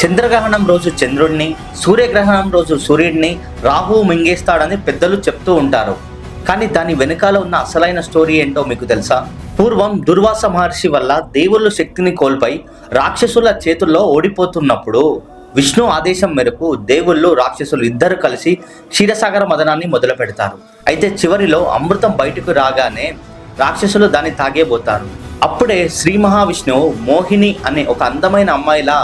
చంద్రగ్రహణం రోజు చంద్రుడిని సూర్యగ్రహణం రోజు సూర్యుడిని రాహువు మింగేస్తాడని పెద్దలు చెప్తూ ఉంటారు. కానీ దాని వెనుకాల ఉన్న అసలైన స్టోరీ ఏంటో మీకు తెలుసా? పూర్వం దుర్వాస మహర్షి వల్ల దేవుళ్ళు శక్తిని కోల్పోయి రాక్షసుల చేతుల్లో ఓడిపోతున్నప్పుడు విష్ణు ఆదేశం మేరకు దేవుళ్ళు రాక్షసులు ఇద్దరు కలిసి క్షీరసాగర మదనాన్ని మొదలు పెడతారు అయితే చివరిలో అమృతం బయటకు రాగానే రాక్షసులు దాన్ని తాగేబోతారు. అప్పుడే శ్రీ మహావిష్ణువు మోహిని అనే ఒక అందమైన అమ్మాయిలా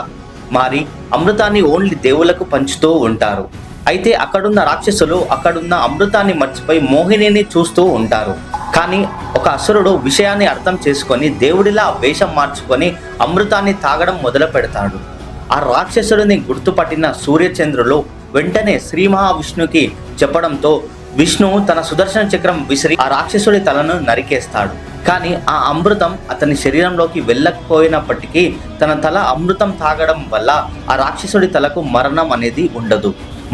మారి అమృతాన్ని ఓన్లీ దేవులకు పంచుతూ ఉంటారు. అయితే అక్కడున్న రాక్షసులు అక్కడున్న అమృతాన్ని మర్చిపోయి మోహినిని చూస్తూ ఉంటారు. కానీ ఒక అసురుడు విషయాన్ని అర్థం చేసుకొని దేవుడిలా వేషం మార్చుకొని అమృతాన్ని తాగడం మొదలు పెడతాడు. ఆ రాక్షసుడిని గుర్తుపట్టిన సూర్యచంద్రులు వెంటనే శ్రీ మహావిష్ణుకి చెప్పడంతో విష్ణు తన సుదర్శన చక్రం విసిరి ఆ రాక్షసుడి తలను నరికేస్తాడు. కానీ ఆ అమృతం అతని శరీరంలోకి వెళ్ళకపోయినప్పటికీ తన తల అమృతం తాగడం వల్ల ఆ రాక్షసుడి తలకు మరణం అనేది ఉండదు.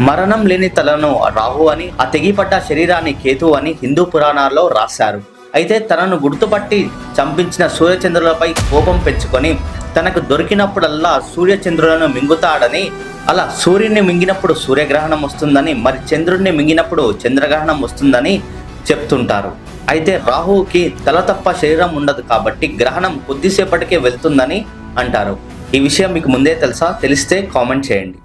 మరణం లేని తలను రాహు అని ఆ తెగిపడ్డ శరీరాన్ని కేతు అని హిందూ పురాణాల్లో రాశారు. అయితే తనను గుర్తుపట్టి చంపించిన సూర్యచంద్రులపై కోపం పెంచుకొని తనకు దొరికినప్పుడల్లా సూర్యచంద్రులను మింగుతాడని అలా సూర్యుని మింగినప్పుడు సూర్యగ్రహణం వస్తుందని మరి చంద్రుడిని మింగినప్పుడు చంద్రగ్రహణం వస్తుందని చెప్తుంటారు. అయితే రాహువుకి తల తప్ప శరీరం ఉండదు కాబట్టి గ్రహణం కొద్దిసేపటికే వెళ్తుందని అంటారు. ఈ విషయం మీకు ముందే తెలుసా? తెలిస్తే కామెంట్ చేయండి.